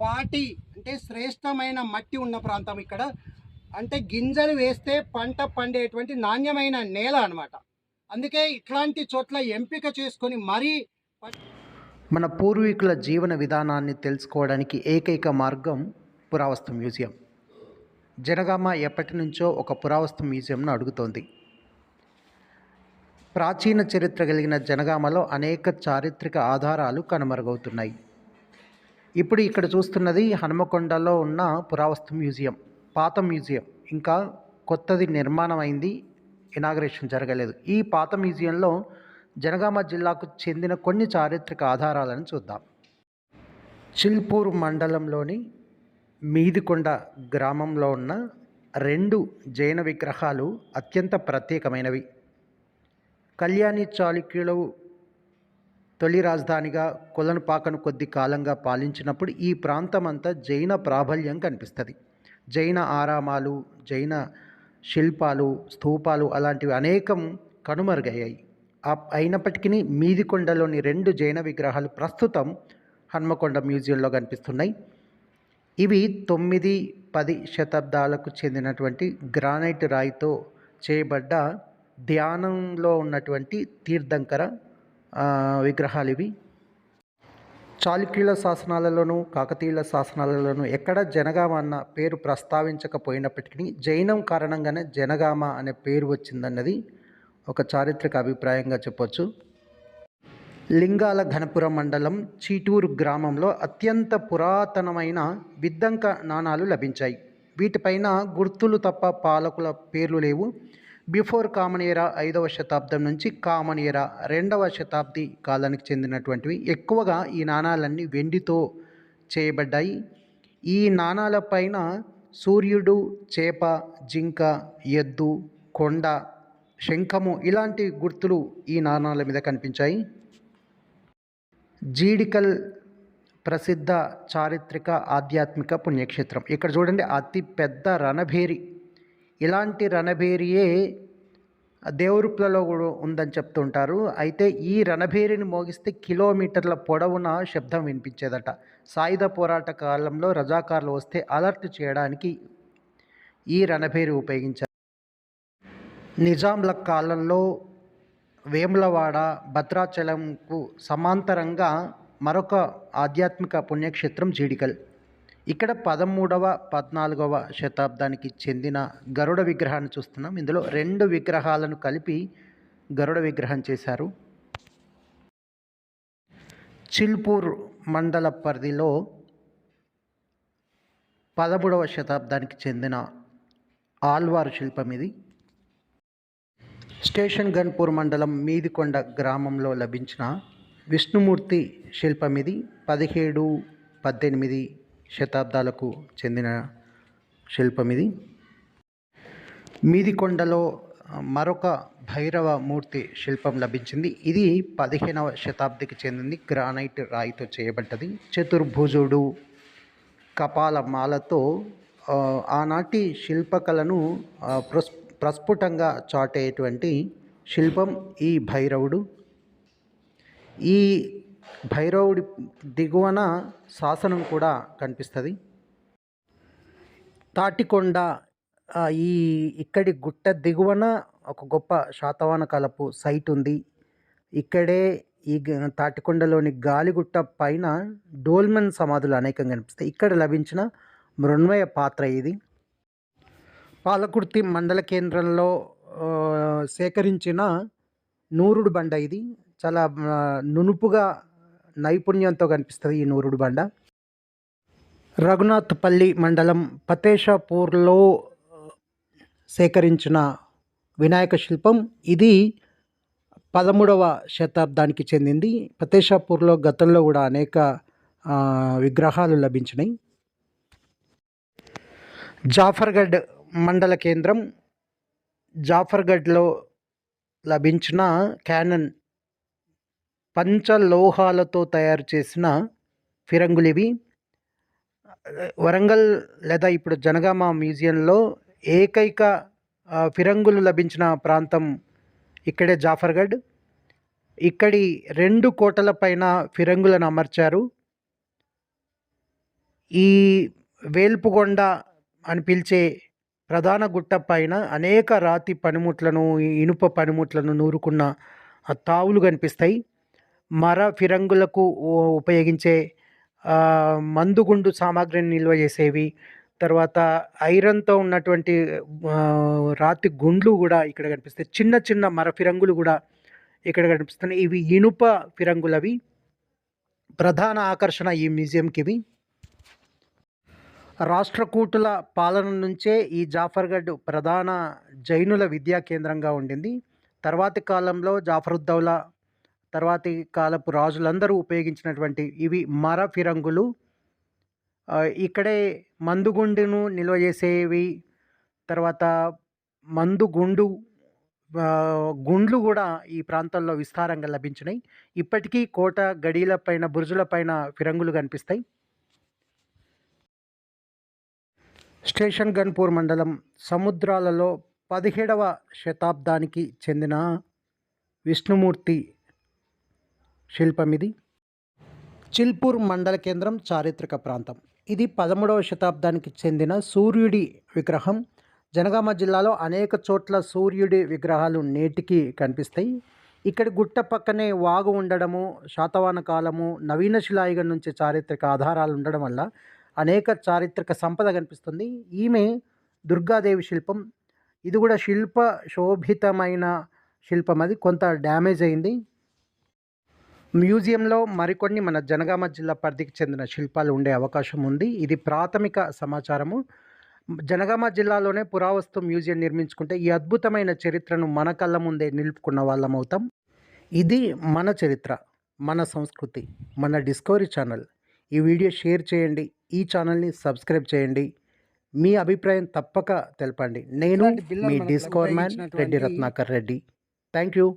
పాటి అంటే శ్రేష్టమైన మట్టి ఉన్న ప్రాంతం ఇక్కడ. అంటే గింజలు వేస్తే పంట పండేటువంటి నాణ్యమైన నేల అనమాట అందుకే ఇట్లాంటి చోట్ల ఎంపిక చేసుకొని మరీ మన పూర్వీకుల జీవన విధానాన్ని తెలుసుకోవడానికి ఏకైక మార్గం పురావస్తు మ్యూజియం. జనగామ ఎప్పటి నుంచో ఒక పురావస్తు మ్యూజియంను అడుగుతోంది. ప్రాచీన చరిత్ర కలిగిన జనగామలో అనేక చారిత్రక ఆధారాలు కనుమరుగవుతున్నాయి. ఇప్పుడు ఇక్కడ చూస్తున్నది హనుమకొండలో ఉన్న పురావస్తు మ్యూజియం పాత మ్యూజియం. ఇంకా కొత్తది నిర్మాణం అయింది ఇనాగరేషన్ జరగలేదు. ఈ పాత మ్యూజియంలో జనగామ జిల్లాకు చెందిన కొన్ని చారిత్రక ఆధారాలను చూద్దాం. చిల్పూర్ మండలంలోని మీదికొండ గ్రామంలో ఉన్న రెండు జైన విగ్రహాలు అత్యంత ప్రత్యేకమైనవి. కళ్యాణి చాళుక్యులు తొలి రాజధానిగా కొలనుపాకను కొద్ది కాలంగా పాలించినప్పుడు ఈ ప్రాంతం అంతా జైన ప్రాబల్యం కనిపిస్తుంది. జైన ఆరామాలు జైన శిల్పాలు స్థూపాలు అలాంటివి అనేకం కనుమరుగయ్యాయి. అయినప్పటికీ మీదికొండలోని రెండు జైన విగ్రహాలు ప్రస్తుతం హన్మకొండ మ్యూజియంలో కనిపిస్తున్నాయి. ఇవి తొమ్మిది పది శతాబ్దాలకు చెందినటువంటి గ్రానైట్ రాయితో చేయబడ్డ ధ్యానంలో ఉన్నటువంటి తీర్థంకర విగ్రహాలు ఇవి చాళుక్యుల శాసనాలలోనూ కాకతీయుల శాసనాలలోనూ ఎక్కడ జనగామ అన్న పేరు ప్రస్తావించకపోయినప్పటికీ జైనం కారణంగానే జనగామ అనే పేరు వచ్చిందన్నది ఒక చారిత్రక అభిప్రాయంగా చెప్పొచ్చు. లింగాల ఘనపురం మండలం చీటూరు గ్రామంలో అత్యంత పురాతనమైన విద్దంక నాణాలు లభించాయి. వీటిపైన గుర్తులు తప్ప పాలకుల పేర్లు లేవు. బిఫోర్ కామన్ ఎరా ఐదవ శతాబ్దం నుంచి కామన్ ఎరా రెండవ శతాబ్ది కాలానికి చెందినటువంటివి. ఎక్కువగా ఈ నాణాలన్నీ వెండితో చేయబడ్డాయి. ఈ నాణాలపైన సూర్యుడు చేప జింక ఎద్దు కొండ శంఖము ఇలాంటి గుర్తులు ఈ నాణాల మీద కనిపించాయి. జీడికల్ ప్రసిద్ధ చారిత్రక ఆధ్యాత్మిక పుణ్యక్షేత్రం. ఇక్కడ చూడండి అతి పెద్ద రణభేరి ఇలాంటి రణభేరియే దేవరుప్లలో కూడా ఉందని చెప్తుంటారు. అయితే ఈ రణభేరిని మోగిస్తే కిలోమీటర్ల పొడవున శబ్దం వినిపించేదట. సాయుధ పోరాట కాలంలో రజాకార్లు వస్తే అలర్ట్ చేయడానికి ఈ రణభేరి ఉపయోగించారు. నిజాంల కాలంలో వేములవాడ భద్రాచలంకు సమాంతరంగా మరొక ఆధ్యాత్మిక పుణ్యక్షేత్రం జీడికల్. ఇక్కడ పదమూడవ పద్నాలుగవ శతాబ్దానికి చెందిన గరుడ విగ్రహాన్ని చూస్తున్నాం. ఇందులో రెండు విగ్రహాలను కలిపి గరుడ విగ్రహం చేశారు. చిల్పూర్ మండల పరిధిలో పదమూడవ శతాబ్దానికి చెందిన ఆల్వారు శిల్పం ఇది. స్టేషన్ గన్పూర్ మండలం మీదికొండ గ్రామంలో లభించిన విష్ణుమూర్తి శిల్పం ఇది. పదిహేడు పద్దెనిమిది శతాబ్దాలకు చెందిన శిల్పం ఇది మీదికొండలో మరొక భైరవ మూర్తి శిల్పం లభించింది. ఇది పదిహేనవ శతాబ్దికి చెందింది. గ్రానైట్ రాయితో చేయబడ్డది. చతుర్భుజుడు కపాల మాలతో ఆనాటి శిల్పకళను ప్రస్ ప్రస్ఫుటంగా చాటేటువంటి శిల్పం ఈ భైరవుడు. ఈ భైరవుడి దిగువన శాసనం కూడా కనిపిస్తుంది. తాటికొండ ఈ ఇక్కడి గుట్ట దిగువన ఒక గొప్ప శాతవాన కాలపు సైట్ ఉంది. ఇక్కడే ఈ తాటికొండలోని గాలిగుట్ట పైన డోల్మెన్ సమాధులు అనేకం కనిపిస్తాయి. ఇక్కడ లభించిన మృణ్మయ పాత్ర ఇది. పాలకుర్తి మండల కేంద్రంలో సేకరించిన నూరుడు బండ ఇది. చాలా నునుపుగా నైపుణ్యంతో కనిపిస్తుంది ఈ నూరుడు బండ. రఘునాథ్పల్లి మండలం పతేషాపూర్లో సేకరించిన వినాయక శిల్పం. ఇది పదమూడవ శతాబ్దానికి చెందింది. పతేషాపూర్లో గతంలో కూడా అనేక విగ్రహాలు లభించినాయి. జాఫర్గఢ్ మండల కేంద్రం. జాఫర్గఢ్లో లభించిన క్యానన్ పంచలోహాలతో తయారు చేసిన ఫిరంగులు ఇవి వరంగల్ లేదా ఇప్పుడు జనగామ మ్యూజియంలో ఏకైక ఫిరంగులు లభించిన ప్రాంతం ఇక్కడే జాఫర్గఢ్. ఇక్కడి రెండు కోటల పైన ఫిరంగులను అమర్చారు. ఈ వేల్పుగొండ అని పిలిచే ప్రధాన గుట్ట పైన అనేక రాతి పనిముట్లను ఈ ఇనుప పనిముట్లను నూరుకున్న తావులు కనిపిస్తాయి. మర ఫిరంగులకు ఉపయోగించే మందుగుండు సామాగ్రిని నిల్వ చేసేవి. తర్వాత ఐరన్తో ఉన్నటువంటి రాతి గుండ్లు కూడా ఇక్కడ కనిపిస్తాయి. చిన్న చిన్న మర ఫిరంగులు కూడా ఇక్కడ కనిపిస్తున్నాయి. ఇవి ఇనుప ఫిరంగులవి. ప్రధాన ఆకర్షణ ఈ మ్యూజియంకి ఇవి రాష్ట్రకూటుల పాలన నుంచే ఈ జాఫర్గఢ్ ప్రధాన జైనుల విద్యా కేంద్రంగా ఉండింది. తర్వాతి కాలంలో జాఫరుద్దౌలా తర్వాతి కాలపు రాజులందరూ ఉపయోగించినటువంటి ఇవి మర ఫిరంగులు. ఇక్కడే మందుగుండును నిల్వ చేసేవి. తర్వాత మందుగుండు గుండ్లు కూడా ఈ ప్రాంతంలో విస్తారంగా లభించినాయి. ఇప్పటికీ కోట గడీల పైన బురుజుల పైన ఫిరంగులు కనిపిస్తాయి. స్టేషన్ గన్పూర్ మండలం సముద్రాలలో పదిహేడవ శతాబ్దానికి చెందిన విష్ణుమూర్తి శిల్పం ఇది చిల్పూర్ మండల కేంద్రం చారిత్రక ప్రాంతం. ఇది పదమూడవ శతాబ్దానికి చెందిన సూర్యుడి విగ్రహం. జనగామ జిల్లాలో అనేక చోట్ల సూర్యుడి విగ్రహాలు నేటికి కనిపిస్తాయి. ఇక్కడ గుట్ట పక్కనే వాగు ఉండడము శాతవాన కాలము నవీన శిలాయుగం నుంచి చారిత్రక ఆధారాలు ఉండడం వల్ల అనేక చారిత్రక సంపద కనిపిస్తుంది. ఈమె దుర్గాదేవి శిల్పం. ఇది కూడా శిల్ప శోభితమైన శిల్పం. అది కొంత డ్యామేజ్ అయింది. మ్యూజియంలో మరికొన్ని మన జనగామ జిల్లా పరిధికి చెందిన శిల్పాలు ఉండే అవకాశం ఉంది. ఇది ప్రాథమిక సమాచారము. జనగామ జిల్లాలోనే పురావస్తు మ్యూజియం నిర్మించుకుంటే ఈ అద్భుతమైన చరిత్రను మన కళ్ళ ముందే నిలుపుకున్న వాళ్ళం అవుతాం. ఇది మన చరిత్ర మన సంస్కృతి మన డిస్కవరీ ఛానల్. ఈ వీడియో షేర్ చేయండి ఈ ఛానల్ని సబ్స్క్రైబ్ చేయండి. మీ అభిప్రాయం తప్పక తెలపండి. నేను మీ discover man Reddy Ratnakar Reddy. Thank you.